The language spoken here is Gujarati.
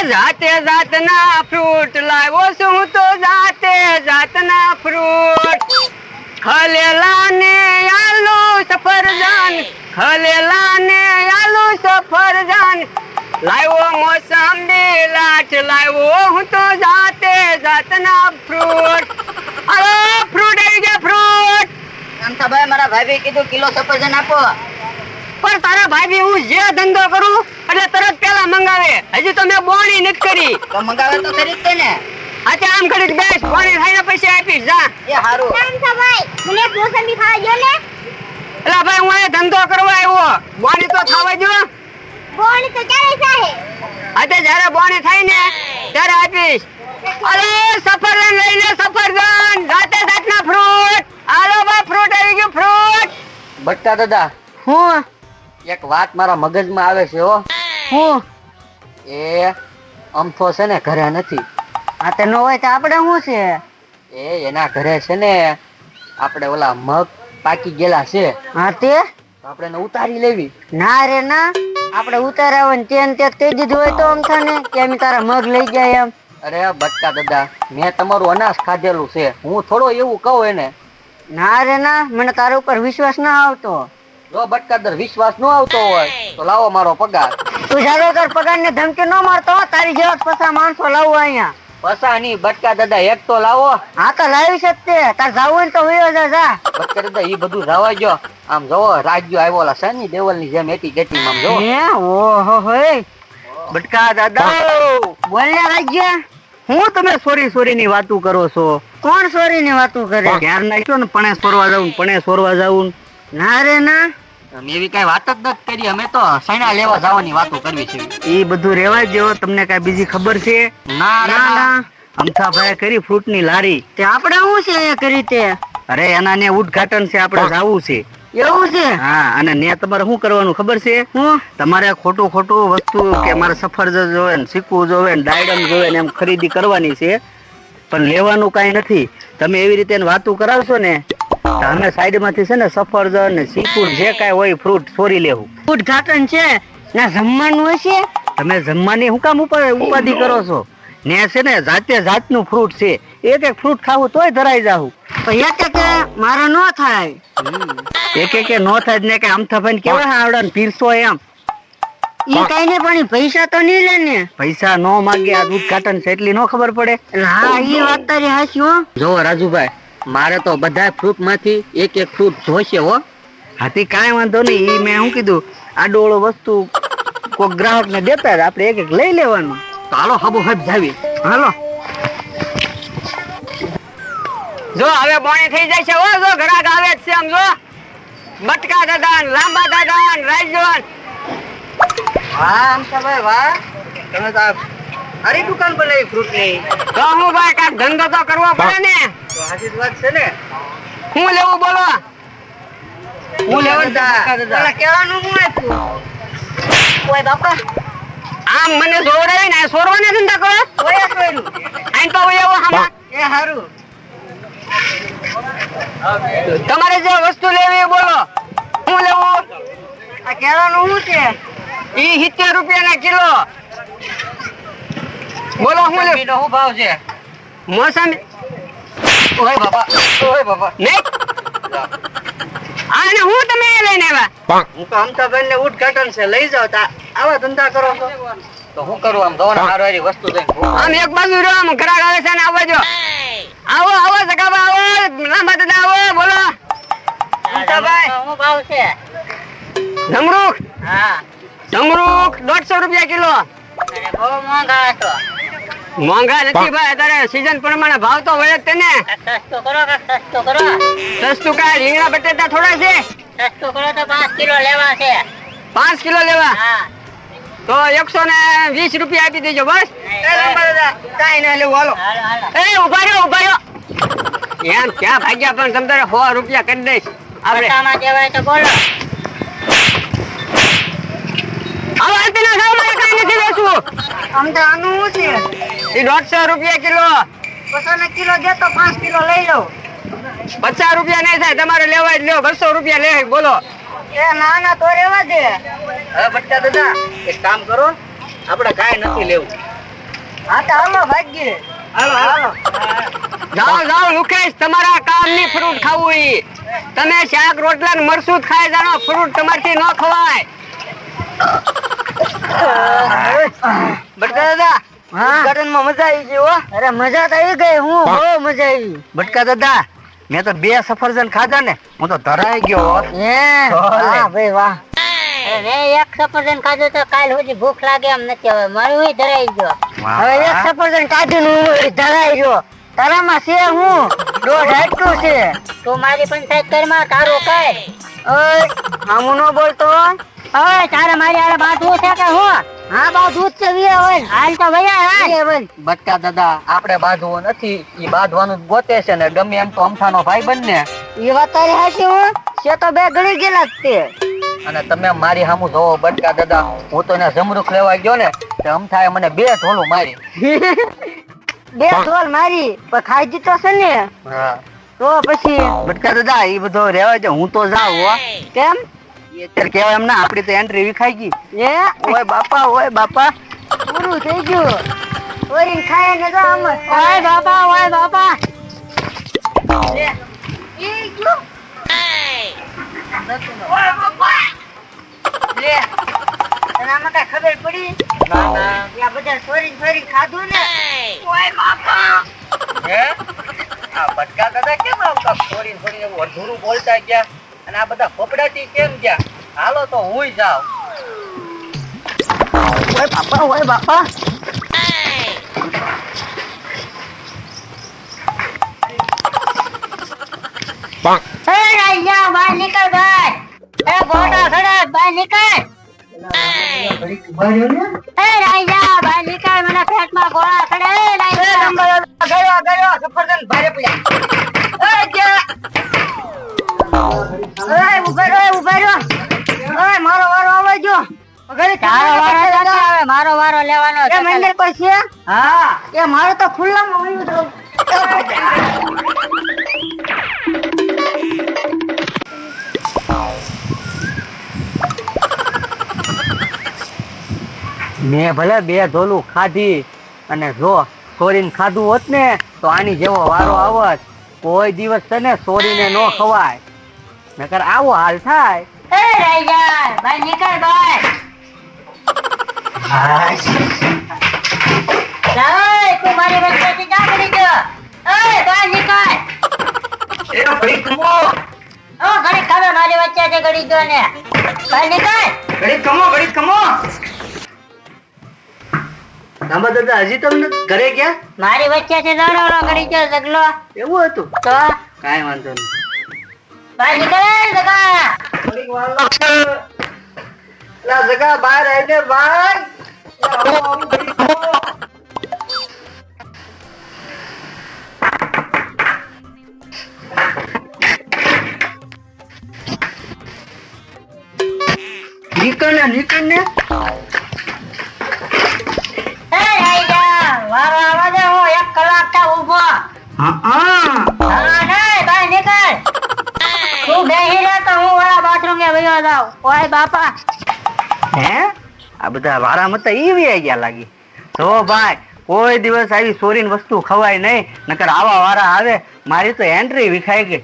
જાતે જાતના ફ્રૂટ લાવ્યો છું તો જાતે જાતના ફ્રૂટ ખલેલા ને આલુ સફરજન ખલેલા ને આલુ સફરજન. લાવ્યો મોસંબી લાટ, લાવ્યો હું તો જાતે જાતના ફ્રૂટ અરે ફ્રૂટ આવી ગયા ફ્રૂટ શાંતાભાઈ મારા ભાભી કીધું કિલો સફરજન આપો. પણ તારા ભાભી હું જે ધંધો કરું એટલે તરત પેલા મંગાવે. હજી તો મેં બોણી નથી કરી. તો મંગાવે તો ખરી જ ને. આજે આમ કરી બેસ બોણી થઈને પૈસા આપીશ જા. એ હારું. ભાઈ? મને મોસંબી ખાવા જો ને. એટલે ભાઈ હું અહીંયા ધંધો કરવા આવ્યો. બોણી તો ખાવા જો બોણી તો ક્યારે થાય? આજે જ્યારે બોણી થાય ને ત્યારે આપીશ. અરે સફરજન લઈ લે સફરજન જાતે જાતના ફ્રૂટ આલો બા ફ્રૂટ આવી ગયું ફ્રૂટ બટ્ટા દાદા. હું? એક વાત મારા મગજમાં આવે છે હો. હું? એ અમથો છે ને ઘરે નથી. આ તે ન હોય તો આપણે શું છે? એ એના ઘરે છે ને આપણે ઓલા મગ પાકી ગયેલા છે. હા તે? આપણે એને ઉતારી લેવી. ના રે ના. આપણે ઉતારાવે ને તેન તે કહી દીધું હોય તો આમ ને કે અમે તારા મગ લઈ જાય એમ. અરે બટકા દાદા મેં તમારું અનાજ ખાધેલું છે. હું થોડો એવું કહું એને. ના રે ના મને તારા ઉપર વિશ્વાસ ના આવતો. જો બટકાદર વિશ્વાસ ન આવતો હોય તો લાવો મારો પગાર. તું જાડો તાર પગાર ને ધમકી ન મારતો તારી જેવા પસા માણસો લાવો અહીંયા. પસા ની બટકા દાદા એક તો લાવો. હા તો લાવી છે જ તે. તાર જાવું તો વયો જા જા. બટકા દાદા ઈ બધું જવા ગયો આમ જોવો રાજ્યો આવ્યો સની દેવલની જેમ એટી ગેટી હે? ઓહો હોય બટકા દાદા બોલ ને રાજ્ય હું તમે સોરી સોરી ની વાતું કરો છો? કોણ સોરી ની વાતું કરે? ધ્યાન નાખ્યો ને પણે સોરવા જાવું પણે સોરવા જાવું ના રે ના. એવી કઈ વાત જ નથી કરી. અમે તો સૈના લેવા જવાની વાતો કરવી છે. એ બધું રેવા જેવો તમને કઈ બીજી ખબર છે? ના ના ના અમથાભાઈ કરી ફ્રૂટની લારી. તે આપણે શું છે એ કરી તે? અરે એના ને ઉદ્ઘાટન છે આપણે જાવું છે. એવું છે? હા અને ને તમારે શું કરવાનું ખબર છે? હું? તમારે ખોટું ખોટું વસ્તુ કે મારે સફરજન જોવે ને જોવે ને ડાયડમ જોવે ને એમ ખરીદી કરવાની છે. પણ લેવાનું કાંઈ નથી. તમે એવી રીતે વાતો કરાવશો ને અમે સાઈડમાંથી છે ને સફરજન ને જે કાંઈ હોય ફ્રૂટ ચોરી લેવું. ઉદઘાટન છે? ના જમવાનું હોય છે તમે જમવાની શું કામ ઉપર ઉપાધિ કરો છો? ને છે ને જાતે જાતનું ફ્રૂટ છે. એક એક ફ્રૂટ ખાવું તોય ધરાઈ જાવું એક એક મારો ન થાય. એક એક નો થાય ને કે આમ થઈને કેવા આવડે ને પીરસો એમ. ઈ કઈ ને પણ પૈસા તો નહીં લે ને. પૈસા નો માગે આ ઉદ્ઘાટન છે એટલી નો ખબર પડે. હા ઈ વાત તારી હાચી હો. જો રાજુભાઈ મારે તો બધા ફ્રૂટમાંથી એક એક ફ્રૂટ જોશે, હો. હાથી કાંઈ વાંધો નહીં, ઈ મેં શું કીધું? આડોળો વસ્તુ કોઈ ગ્રાહક ને દેતા આપણે એક એક લઈ લેવાનું. તો હાલો, હબુ હબ જાવી. હાલો. જો, હવે બોણી થઈ જાય છે હો, જો, ઘરાક આવે જ છે આમ, જો. બટકા દાદા લાંબા દાદા રાજવાન વાહ ભાઈ, વાહ. તમે તો આ દુકાન પર લઈ ફ્રૂટની તો હું ભાઈ કાંઈક ધંધો તો કરવો પડે ને? તો વાત છે ને? હું લેવું બોલો? હું લેવા દાદા? ઓલા હું આપ્યું ઓય બાપા. આમ મને જોવડાવી ને સોરવાને ધંધા કરો? ઓય સોયરું. આઈન તો એવો હામા. એ હારું. તમારે જે વસ્તુ લેવી બોલો. હું લેવું? આ કેળાનું શું છે? ઈ સિત્તેર રૂપિયા ના કિલો. બોલો હું લેવું? નો શું ભાવ છે? મોસમી ઓય બાપા ઓય બાપા નહીં આને હું તમે લઈને આવ્યા? હું તો અમથાભાઈ ને ઉદ્ઘાટન છે લઈ જાવ તા. આવા ધંધા કરો તો હું કરું આમ દોન હારો હારી વસ્તુ દઈને આમ એક બાજુ રહ્યો આમ ઘરાક આવે છે ને આવવા જો. આવો આવો સગાબા આવો. લાંબા દાદા આવો બોલો. શાંતાભાઈ શું ભાવ છે. જમરૂખ. હા. જમરૂખ દોઢસો રૂપિયા કિલો. અરે બહુ મોંઘા હતો મોંઘા નથી ભાઈ અત્યારે સીઝન પ્રમાણે ભાવ તો વળે જ તેને. સસ્તો કરો કે સસ્તો કરો? સસ્તું કાંઈ? રીંગણા બટેટા થોડા છે? સસ્તો કરો તો પાંચ કિલો લેવા છે. પાંચ કિલો લેવા? તો એકસો ને વીસ રૂપિયા આપી દેજો બસ. કાંઈ ના લેવું હાલો. એ ઊભા રહ્યો ઊભા રહ્યો. એમ ક્યાં ભાગ્યા પણ તમે તારે સો રૂપિયા કરી દઈશ. આપણે. કહેવાય તો બોલો. હવે અંતના સાવ મારે કાંઈ નથી લેશું આમ તો આનું છે? એ દોઢસો રૂપિયા કિલો. બસો કિલો દે તો પાંચ કિલો લઈ લો પચાસ રૂપિયા નહીં થાય તમારે લેવા જ લ્યો. બસો રૂપિયા લે બોલો. એ ના ના તો રેવા દે. હવે બચ્ચા દાદા એક કામ કરો આપણે કાંઈ નથી લેવું. હા તો હાલો ભાગ્ય હાલો હાલો. જાઓ જાઓ મુકેશ તમારા કામની ફ્રૂટ ખાવું ઈ. તમે શાક રોટલા ને મરસું ખાઈ જાણો ફ્રૂટ તમારથી ન ખવાય. બટકા દાદા હા. ઉદઘાટનમાં મજા આવી ગઈ હો. અરે મજા તો આવી ગઈ હું બહુ મજા આવી. બટકા દાદા મેં તો બે સફરજન ખાધા ને હું તો ધરાઈ ગયો હે? વાહ ભાઈ વાહ. મેં એક સફરજન ખાધું તો કાલ સુધી ભૂખ લાગે એમ નથી હવે મારું ધરાઈ ગયો. હવે એક સફરજન કાઢ્યું હું ધરાઈ ગયો. તારામાં છે હું? દોઢ હાટું છે. તું મારી પંચાયત કરમાં તારું કઈ ઓય આમું નો બોલતો ઓય તારે મારી આડે બાંધવું છે કે હું? હા બાંધવું દૂધ છે વીએ હોય. હાલ તો ભયા હાલ. બટકા દાદા આપણે બાંધવો નથી. ઈ બાંધવાનું ગોતે છે ને ગમે એમ તો અમથાનો ભાઈ બંને એ વાત તારી હાચી હું. છે તો બે ગણી ગયેલા જ તે. અને તમે મારી સામું જોવો બટકા દાદા. હું તો એને જમરૂખ લેવા ગયો ને તે અમથાએ મને બે ઢોલું મારી. બે ઢોલ મારી પણ ખાઈ જીતો છે ને. હા. તો પછી? બટકા દાદા એ બધો રહેવા દે હું તો જાઉં હો. કેમ? ઈ અત્યારે કહેવાય એમ ના આપડી તો એન્ટ્રી વિખાઈ ગઈ. એ ઓય બાપા ઓય બાપા. પૂરું થઈ ગયું. ઓરી ખાય ને તો આમ. ઓય બાપા ઓય બાપા. લે. આમાં કાંઈ ખબર પડી? ના. બધા ચોરીને સોરી ખાધું ને? ઓય બાપા. હે? આ બટકા દાદા કેમ આવતા સોરી અધૂરું બોલતા ગયા? અને આ બધા ફોપડાથી કેમ ગયા? હાલો તો હું જાઉં. ઓય બાપા ઓય બાપા. એ રાજા બહાર નીકળ બહાર એ ગોટા ખડક બહાર નીકળ. એ રાજા બહાર નીકળ મને પેટમાં ગોળા ખડે એ રાજા ગયો ગયો સફરજન ભારે પડ્યા તારો વારો નથી આવે મારો વારો લેવાનો એ મંદિર કોઈ છે? હા. એ મારો તો ખુલ્લામાં વયું દઉં મેં ભલે બે ધોલું ખાધી અને જો સોરીને ખાધું હોત ને તો આની જેવો વારો આવત. કોઈ દિવસ તને સોરીને ન ખવાય. નકર આવો હાલ થાય. એ રાજા બહાર નીકળ બહાર લાય તું મારી વચ્ચેથી જા કરી ગયો? એ બહાર નીકળ. એ ભાઈ કમો. ઓ ઘડી ખાવે મારી વચ્ચેથી ગળી ગયો ને. બહાર નીકળ. ઘડી કમો ઘડી કમો. રામા દાદા હજી તમને ઘરે ગયા? મારી વચ્ચેથી દોડો કરી ગયો જગલો એવું હતું? તો? કાઈ વાંધો નહીં. બહાર નીકળે જગા ઘડીક વાર લાગશે. જગા બહાર આવીને બહાર નીકળ ને નીકળ ને એ રાજા વારો આવવા દે હું એક કલાક થા ઊભો હા હા હા નહીં બહાર નીકળ તું બેહી રહે તો હું વાળા બાથરૂમ એ વયો જાઉં ઓય બાપા હે આ બધા વારા હતા ઈ વી ગયા લાગી. તો ભાઈ, કોઈ દિવસ આવી ચોરીની વસ્તુ ખવાય નહીં, નકર આવા વારા આવે, મારી તો એન્ટ્રી વિખાઈ ગઈ.